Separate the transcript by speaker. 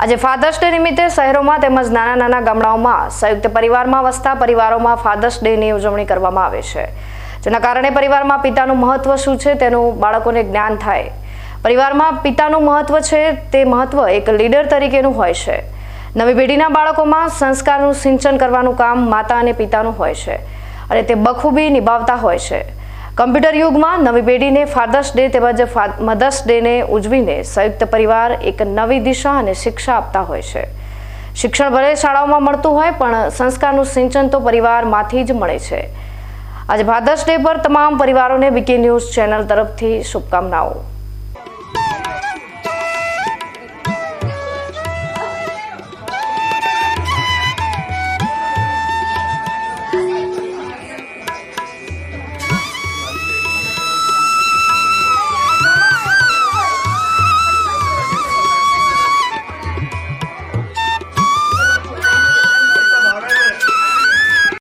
Speaker 1: આજે fathers day નિમિત્તે શહેરોમાં તેમજ નાના નાના ગામડાઓમાં સંયુક્ત પરિવારમાં વસતા પરિવારોમાં ફાધર્સ ડેની ઉજવણી કરવામાં આવે છે. જેના કારણે પરિવારમાં પિતાનું મહત્વ શું છે તેનું બાળકોને જ્ઞાન થાય. પરિવારમાં પિતાનું મહત્વ છે તે મહત્વ એક લીડર તરીકેનું હોય છે. નવી પેઢીના બાળકોમાં સંસ્કારનું સિંચન કરવાનું કામ માતા અને પિતાનું હોય છે. અને તે બખૂબી નિભાવતા હોય છે. કમ્પ્યુટર યુગમાં નવી પેઢીને ફાધર્સ ડે તેમજ મધર્સ ડેને ઉજવીને સંયુક્ત પરિવાર એક નવી દિશા અને શિક્ષા આપતા હોય છે. શિક્ષણ ભલે શાળાઓમાં મળતું હોય, પણ સંસ્કારનું સિંચન તો પરિવારમાંથી જ મળે છે. આજે ફાધર્સ ડે પર તમામ પરિવારોને વીકે ન્યૂઝ ચેનલ તરફથી શુભકામનાઓ.